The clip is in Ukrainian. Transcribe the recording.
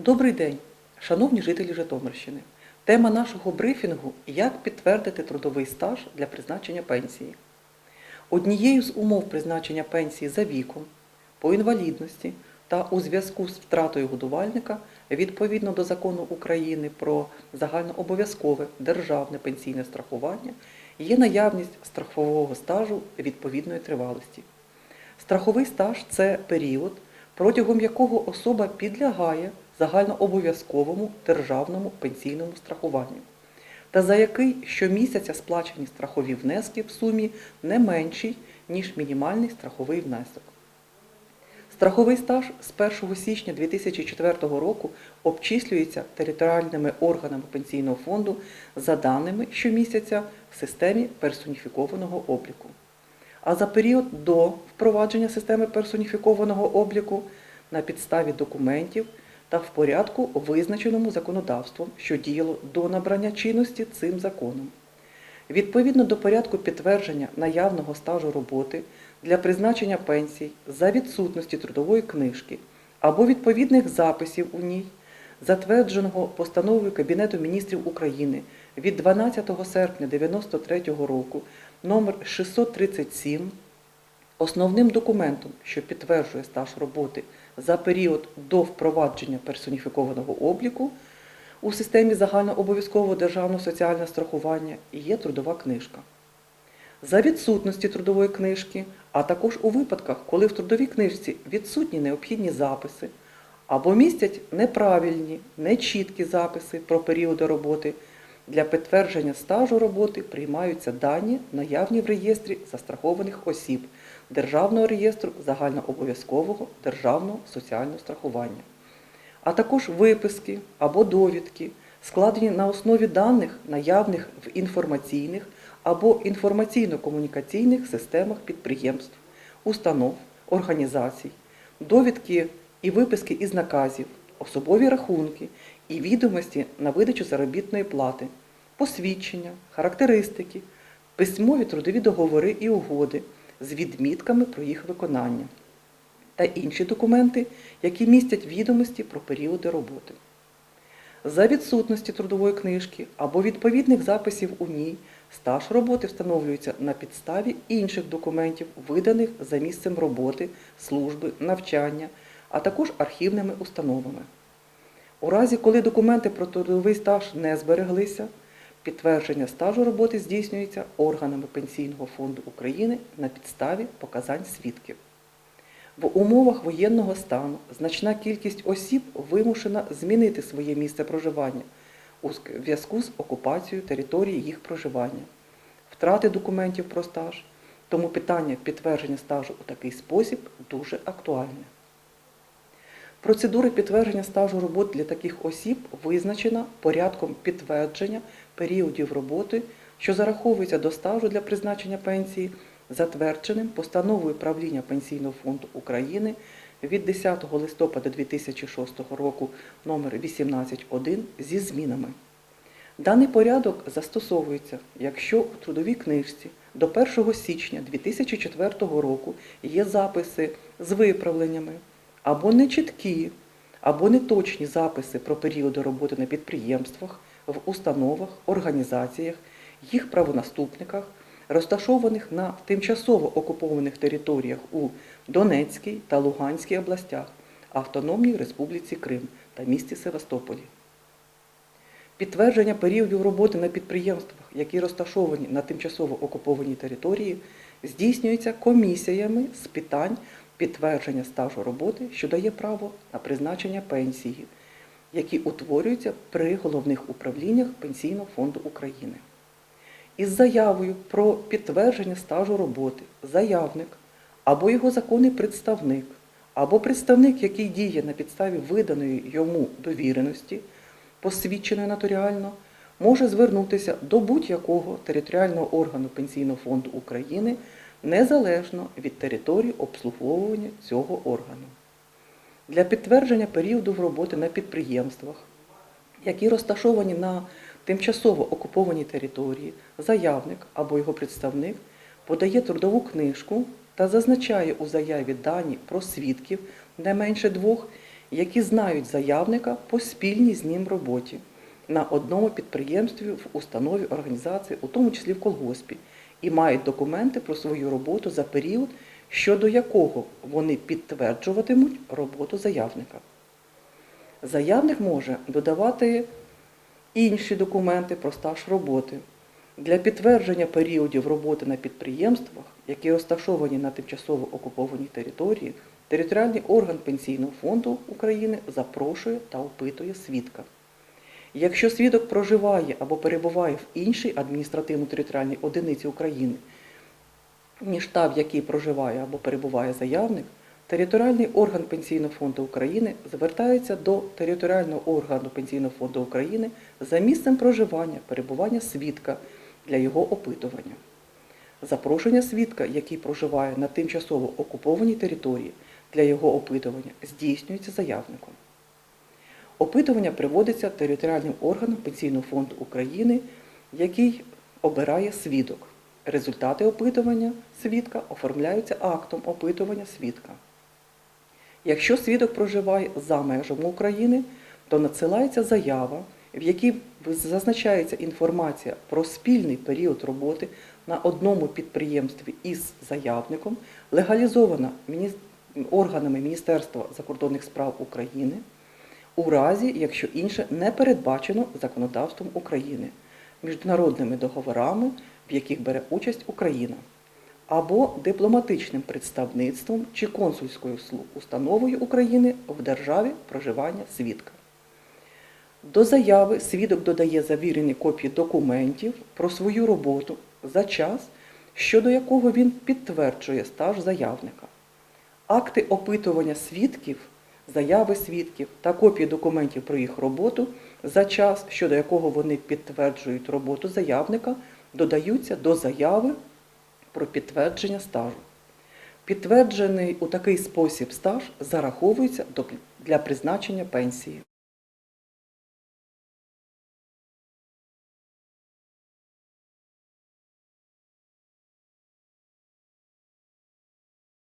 Добрий день, шановні жителі Житомирщини. Тема нашого брифінгу як підтвердити трудовий стаж для призначення пенсії. Однією з умов призначення пенсії за віком, по інвалідності та у зв'язку з втратою годувальника відповідно до закону України про загальнообов'язкове державне пенсійне страхування є наявність страхового стажу відповідної тривалості. Страховий стаж це період, протягом якого особа підлягає загальнообов'язковому державному пенсійному страхуванню, та за який щомісяця сплачені страхові внески в сумі не менші, ніж мінімальний страховий внесок. Страховий стаж з 1 січня 2004 року обчислюється територіальними органами пенсійного фонду за даними щомісяця в системі персоніфікованого обліку. А за період до впровадження системи персоніфікованого обліку на підставі документів та в порядку, визначеному законодавством, що діяло до набрання чинності цим законом. Відповідно до порядку підтвердження наявного стажу роботи для призначення пенсій за відсутності трудової книжки або відповідних записів у ній, затвердженого постановою Кабінету міністрів України від 12 серпня 1993 року номер 637 Основним документом, що підтверджує стаж роботи за період до впровадження персоніфікованого обліку у системі загальнообов'язкового державного соціального страхування є трудова книжка. За відсутності трудової книжки, а також у випадках, коли в трудовій книжці відсутні необхідні записи або містять неправильні, нечіткі записи про періоди роботи, для підтвердження стажу роботи приймаються дані, наявні в реєстрі застрахованих осіб Державного реєстру загальнообов'язкового державного соціального страхування, а також виписки або довідки, складені на основі даних, наявних в інформаційних або інформаційно-комунікаційних системах підприємств, установ, організацій, довідки і виписки із наказів, особові рахунки і відомості на видачу заробітної плати, посвідчення, характеристики, письмові трудові договори і угоди з відмітками про їх виконання та інші документи, які містять відомості про періоди роботи. За відсутності трудової книжки або відповідних записів у ній стаж роботи встановлюється на підставі інших документів, виданих за місцем роботи, служби, навчання, а також архівними установами. У разі, коли документи про трудовий стаж не збереглися, підтвердження стажу роботи здійснюється органами Пенсійного фонду України на підставі показань свідків. В умовах воєнного стану значна кількість осіб вимушена змінити своє місце проживання у зв'язку з окупацією території їх проживання, втрати документів про стаж, тому питання підтвердження стажу у такий спосіб дуже актуальне. Процедура підтвердження стажу роботи для таких осіб визначена порядком підтвердження періодів роботи, що зараховується до стажу для призначення пенсії, затвердженим постановою правління Пенсійного фонду України від 10 листопада 2006 року номер 18.1 зі змінами. Даний порядок застосовується, якщо у трудовій книжці до 1 січня 2004 року є записи з виправленнями або нечіткі, або неточні записи про періоди роботи на підприємствах, в установах, організаціях, їх правонаступниках, розташованих на тимчасово окупованих територіях у Донецькій та Луганській областях, Автономній Республіці Крим та місті Севастополі. Підтвердження періодів роботи на підприємствах, які розташовані на тимчасово окупованій території, здійснюється комісіями з питань підтвердження стажу роботи, що дає право на призначення пенсії, які утворюються при головних управліннях Пенсійного фонду України. Із заявою про підтвердження стажу роботи заявник або його законний представник, або представник, який діє на підставі виданої йому довіреності, посвідченої нотаріально, може звернутися до будь-якого територіального органу Пенсійного фонду України незалежно від території обслуговування цього органу. Для підтвердження періоду роботи на підприємствах, які розташовані на тимчасово окупованій території, заявник або його представник подає трудову книжку та зазначає у заяві дані про свідків не менше двох, які знають заявника по спільній з ним роботі на одному підприємстві, в установі, організації, у тому числі в колгоспі, і мають документи про свою роботу за період, щодо якого вони підтверджуватимуть роботу заявника. Заявник може додавати інші документи про стаж роботи. Для підтвердження періодів роботи на підприємствах, які розташовані на тимчасово окупованій території, територіальний орган Пенсійного фонду України запрошує та опитує свідка. Якщо свідок проживає або перебуває в іншій адміністративно-територіальній одиниці України, ніж та, в якій проживає або перебуває заявник, територіальний орган Пенсійного фонду України звертається до територіального органу Пенсійного фонду України за місцем проживання, перебування свідка для його опитування. Запрошення свідка, який проживає на тимчасово окупованій території, для його опитування здійснюється заявником. Опитування приводиться територіальним органом Пенсійного фонду України, який обирає свідок. Результати опитування свідка оформляються актом опитування свідка. Якщо свідок проживає за межами України, то надсилається заява, в якій зазначається інформація про спільний період роботи на одному підприємстві із заявником, легалізована органами Міністерства закордонних справ України, у разі, якщо інше не передбачено законодавством України, міжнародними договорами, в яких бере участь Україна, або дипломатичним представництвом чи консульською установою України в державі проживання свідка. До заяви свідок додає завірені копії документів про свою роботу за час, щодо якого він підтверджує стаж заявника. Акти опитування свідків, заяви свідків та копії документів про їх роботу за час, щодо якого вони підтверджують роботу заявника, додаються до заяви про підтвердження стажу. Підтверджений у такий спосіб стаж зараховується для призначення пенсії.